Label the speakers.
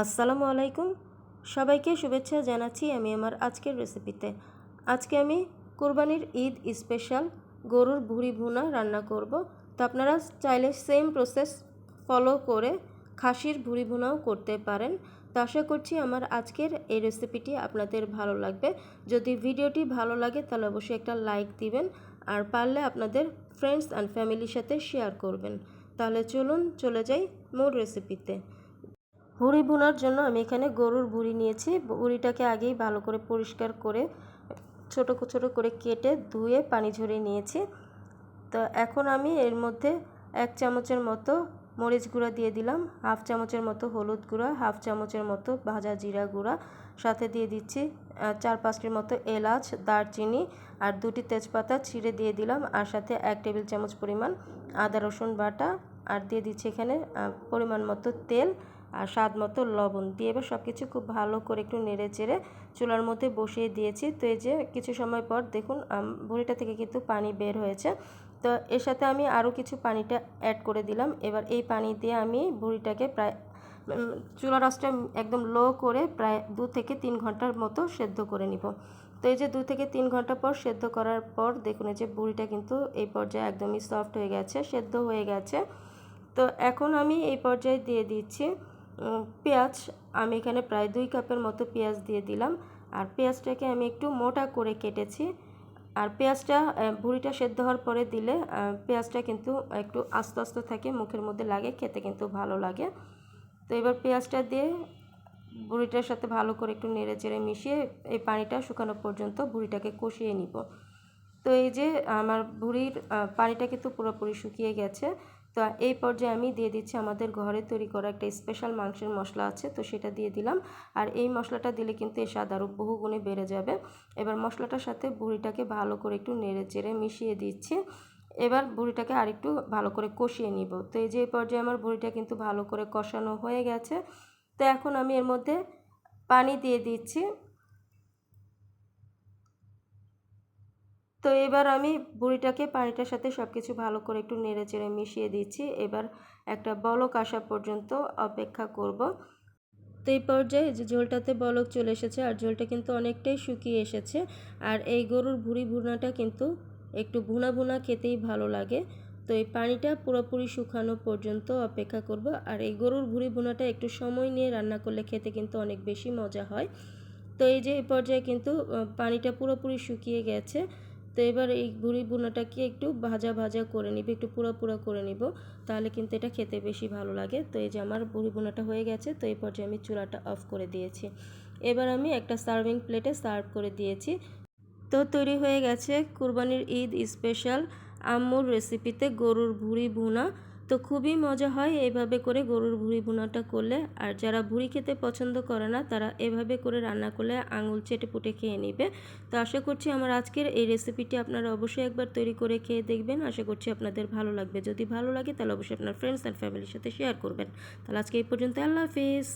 Speaker 1: আসসালামু আলাইকুম। সবাইকে শুভেচ্ছা জানাচ্ছি আমি আমার আজকের রেসিপিতে আজকে আমি কোরবানির ঈদ স্পেশাল গরুর ভুড়ি ভুনা রান্না করব। তো আপনারা চাইলে সেম প্রসেস ফলো করে খাসির ভুড়ি ভুনাও করতে পারেন। তো আশা করছি আমার আজকের এই রেসিপিটি আপনাদের ভালো লাগবে। যদি ভিডিওটি ভালো লাগে তাহলে অবশ্যই একটা লাইক দিবেন আর পারলে আপনাদের ফ্রেন্ডস অ্যান্ড ফ্যামিলির সাথে শেয়ার করবেন। তাহলে চলুন চলে যাই মূল রেসিপিতে ভুড়ি ভুনার জন্য আমি এখানে গরুর ভুড়ি নিয়েছি। ভুড়িটাকে আগেই ভালো করে পরিষ্কার করে, ছোট ছোট করে কেটে ধুয়ে পানি ঝরিয়ে নিয়েছি। তো এখন আমি এর মধ্যে এক চামচের মতো মরিচ গুঁড়া দিয়ে দিলাম, হাফ চামচের মতো হলুদ গুঁড়া, হাফ চামচের মতো ভাজা জিরা গুঁড়া, সাথে দিয়ে দিচ্ছি চার পাঁচটির মতো এলাচ, দারচিনি আর দুটি তেজপাতা ছিঁড়ে দিয়ে দিলাম আর সাথে এক টেবিল চামচ পরিমাণ আদা রসুন বাটা আর দিয়ে দিচ্ছি এখানে পরিমাণ মতো তেল আর স্বাদ মতো লবণ দিয়ে এবার সব কিছু খুব ভালো করে একটু নেড়ে চেড়ে চুলার মধ্যে বসিয়ে দিয়েছি। তো এই যে কিছু সময় পর দেখুন ভুড়িটা থেকে কিন্তু পানি বের হয়েছে। তো এর সাথে আমি আরও কিছু পানিটা অ্যাড করে দিলাম। এবার এই পানি দিয়ে আমি ভুড়িটাকে প্রায় চুলা রসটা একদম লো করে প্রায় দু থেকে তিন ঘণ্টার মতো সেদ্ধ করে নিব। তো এই যে দু থেকে তিন ঘণ্টা পর সেদ্ধ করার পর দেখুন, এই যে বুড়িটা কিন্তু এই পর্যায়ে একদমই সফট হয়ে গেছে, সেদ্ধ হয়ে গেছে। তো এখন আমি এই পর্যায়ে দিয়ে দিচ্ছি পেঁয়াজ, আমি এখানে প্রায় দুই কাপের মতো পেঁয়াজ দিয়ে দিলাম। আর পেঁয়াজটাকে আমি একটু মোটা করে কেটেছি। আর পেঁয়াজটা ভুড়িটা সেদ্ধ হওয়ার পরে দিলে পেঁয়াজটা কিন্তু একটু আস্তে আস্তে থাকে, মুখের মধ্যে লাগে, খেতে কিন্তু ভালো লাগে। তো এবার পেঁয়াজটা দিয়ে বুড়িটার সাথে ভালো করে একটু নেড়ে চেড়ে মিশিয়ে এই পানিটা শুকানো পর্যন্ত বুড়িটাকে কষিয়ে নিব। তো এই যে আমার বুড়ির পানিটা কিন্তু পুরোপুরি শুকিয়ে গেছে। তো এই পর্যায়ে আমি দিয়ে দিচ্ছি আমাদের ঘরে তৈরি করা একটা স্পেশাল মাংসের মশলা আছে, তো সেটা দিয়ে দিলাম। আর এই মশলাটা দিলে কিন্তু এর স্বাদ আরও বহুগুণে বেড়ে যাবে। এবার মশলাটার সাথে বুড়িটাকে ভালো করে একটু নেড়ে চেড়ে মিশিয়ে দিচ্ছি। এবার বুড়িটাকে আরেকটু ভালো করে কষিয়ে নিব। তো এই যে এই পর্যায়ে আমার বুড়িটা কিন্তু ভালো করে কষানো হয়ে গেছে। তো এখন আমি এর মধ্যে পানি দিয়ে দিচ্ছি। তো এবার আমি বুড়িটাকে পানিটার সাথে সব কিছু ভালো করে একটু নেড়ে চেড়ে মিশিয়ে দিচ্ছি। এবার একটা বলক আসা পর্যন্ত অপেক্ষা করব। তো এই পর্যায়ে যে ঝোলটাতে বলক চলে এসেছে, আর ঝোলটা কিন্তু অনেকটাই শুকিয়ে এসেছে, আর এই গরুর ভুড়ি ভুনাটা কিন্তু একটু ভুনা ভুনা খেতেই ভালো লাগে। তো এই পানিটা পুরোপুরি শুকানো পর্যন্ত অপেক্ষা করব, আর এই গরুর ভুড়ি ভুনাটা একটু সময় নিয়ে রান্না করলে খেতে কিন্তু অনেক বেশি মজা হয়। তো এই যে এই পর্যায়ে কিন্তু পানিটা পুরোপুরি শুকিয়ে গেছে তো এবার এই গুড়ি বোনাটাকে একটু ভাজা ভাজা করে নিব, একটু পুরা পুরা করে নিব। তাহলে কিন্তু এটা খেতে বেশি ভালো লাগে। তো এই যে আমার বুড়ি বোনাটা হয়ে গেছে, তো এই পর্যায়ে আমি চুলাটা অফ করে দিয়েছি। এবার আমি একটা সার্ভিং প্লেটে সার্ভ করে দিয়েছি। তো তৈরি হয়ে গেছে কুরবানির ঈদ স্পেশাল। আম্মুর রেসিপিতে গরুর ভুড়ি ভুনা। তো খুবই মজা হয় এইভাবে করে গরুর ভুঁড়ি ভুনাটা করলে। আর যারা ভুঁড়ি খেতে পছন্দ করে না, তারা এভাবে করে রান্না করলে আঙুল চেটে পুটে খেয়ে নেবে। তো আশা করছি আমার আজকের এই রেসিপিটি আপনারা অবশ্যই একবার তৈরি করে খেয়ে দেখবেন। আশা করছি আপনাদের ভালো লাগবে। যদি ভালো লাগে, তাহলে অবশ্যই আপনার ফ্রেন্ডস অ্যান্ড ফ্যামিলির সাথে শেয়ার করবেন। তাহলে আজকে এই পর্যন্ত আল্লাহ হাফিজ।